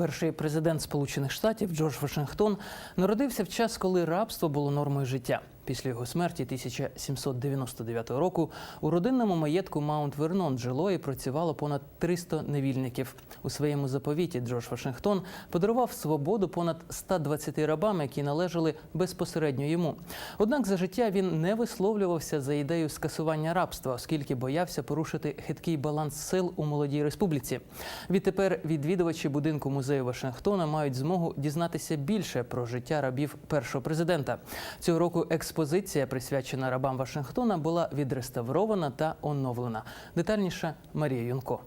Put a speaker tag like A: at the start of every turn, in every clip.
A: Перший президент Сполучених Штатів Джордж Вашингтон народився в час, коли рабство було нормою життя. Після його смерті 1799 року у родинному маєтку Маунт Вернон жило і працювало понад 300 невільників. У своєму заповіті Джордж Вашингтон подарував свободу понад 120 рабам, які належали безпосередньо йому. Однак за життя він не висловлювався за ідею скасування рабства, оскільки боявся порушити хиткий баланс сил у молодій республіці. Відтепер відвідувачі будинку музею Вашингтона мають змогу дізнатися більше про життя рабів першого президента. Цього року експозиція, присвячена рабам Вашингтона, була відреставрована та оновлена. Детальніше Марія Юнко.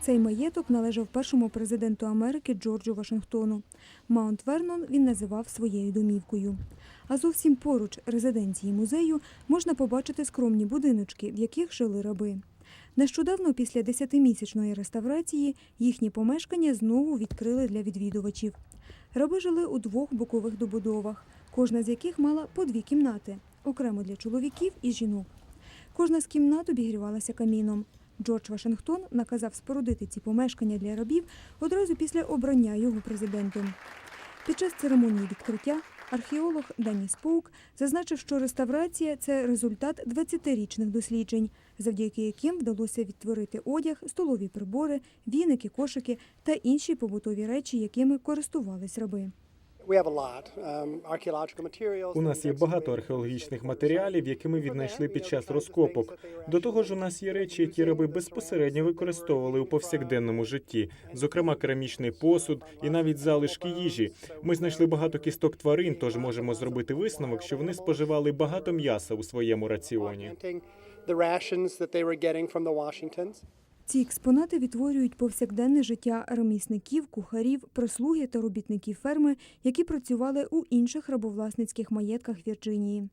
B: Цей маєток належав першому президенту Америки Джорджу Вашингтону. Маунт Вернон він називав своєю домівкою. А зовсім поруч резиденції музею можна побачити скромні будиночки, в яких жили раби. Нещодавно, після десятимісячної реставрації, їхні помешкання знову відкрили для відвідувачів. Раби жили у двох бокових добудовах, кожна з яких мала по дві кімнати, окремо для чоловіків і жінок. Кожна з кімнат обігрівалася каміном. Джордж Вашингтон наказав спорудити ці помешкання для рабів одразу після обрання його президентом. Під час церемонії відкриття археолог Деніс Поук зазначив, що реставрація це результат 20-річних досліджень, завдяки яким вдалося відтворити одяг, столові прибори, віники, кошики та інші побутові речі, якими користувались раби.
C: У нас є багато археологічних матеріалів, які ми віднайшли під час розкопок. До того ж, у нас є речі, які раби безпосередньо використовували у повсякденному житті, зокрема керамічний посуд і навіть залишки їжі. Ми знайшли багато кісток тварин, тож можемо зробити висновок, що вони споживали багато м'яса у своєму раціоні.
B: Ці експонати відтворюють повсякденне життя ремісників, кухарів, прислуги та робітників ферми, які працювали у інших рабовласницьких маєтках Вірджинії.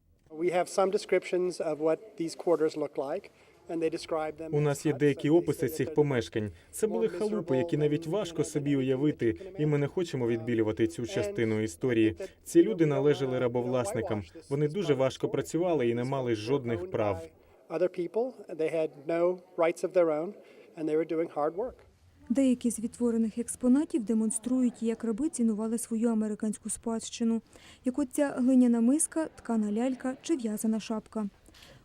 C: У нас є деякі описи цих помешкань. Це були халупи, які навіть важко собі уявити, і ми не хочемо відбілювати цю частину історії. Ці люди належали рабовласникам. Вони дуже важко працювали і не мали жодних прав.
B: Деякі з відтворених експонатів демонструють, як раби цінували свою американську спадщину, як от ця глиняна миска, ткана лялька чи в'язана шапка.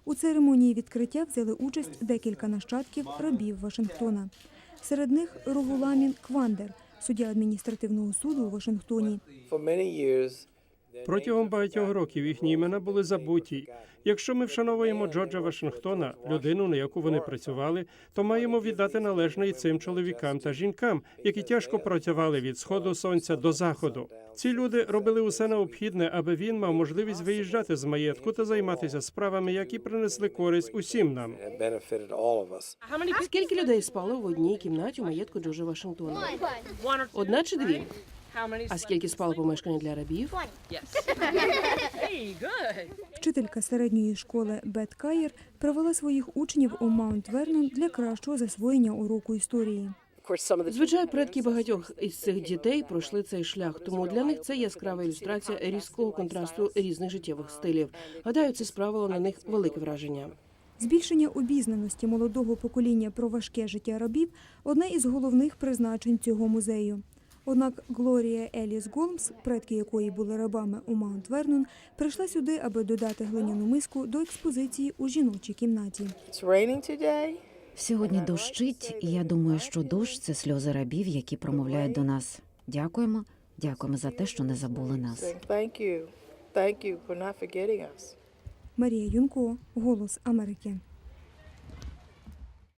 B: У церемонії відкриття взяли участь декілька нащадків рабів Вашингтона. Серед них Рогуламін Квандер, суддя адміністративного суду у Вашингтоні.
D: Протягом багатьох років їхні імена були забуті. Якщо ми вшановуємо Джорджа Вашингтона, людину, на яку вони працювали, то маємо віддати належне і цим чоловікам та жінкам, які тяжко працювали від сходу сонця до заходу. Ці люди робили усе необхідне, аби він мав можливість виїжджати з маєтку та займатися справами, які принесли користь усім нам.
E: Скільки людей спало в одній кімнаті у маєтку Джорджа Вашингтона? Одна чи дві? А скільки спало помешкання для рабів?
B: Вчителька середньої школи Бет Каєр привела своїх учнів у Маунт Вернон для кращого засвоєння уроку історії.
E: Звичайно, предки багатьох із цих дітей пройшли цей шлях, тому для них це яскрава ілюстрація різкого контрасту різних життєвих стилів. Гадаю, це справило на них велике враження.
B: Збільшення обізнаності молодого покоління про важке життя рабів одне із головних призначень цього музею. Однак Глорія Еліс Голмс, предки якої були рабами у Маунт Вернон, прийшла сюди, аби додати глиняну миску до експозиції у жіночій кімнаті.
F: Сьогодні дощить, і я думаю, що дощ це сльози рабів, які промовляють до нас. Дякуємо, дякуємо за те, що не забули нас.
B: Марія Юнко, Голос Америки.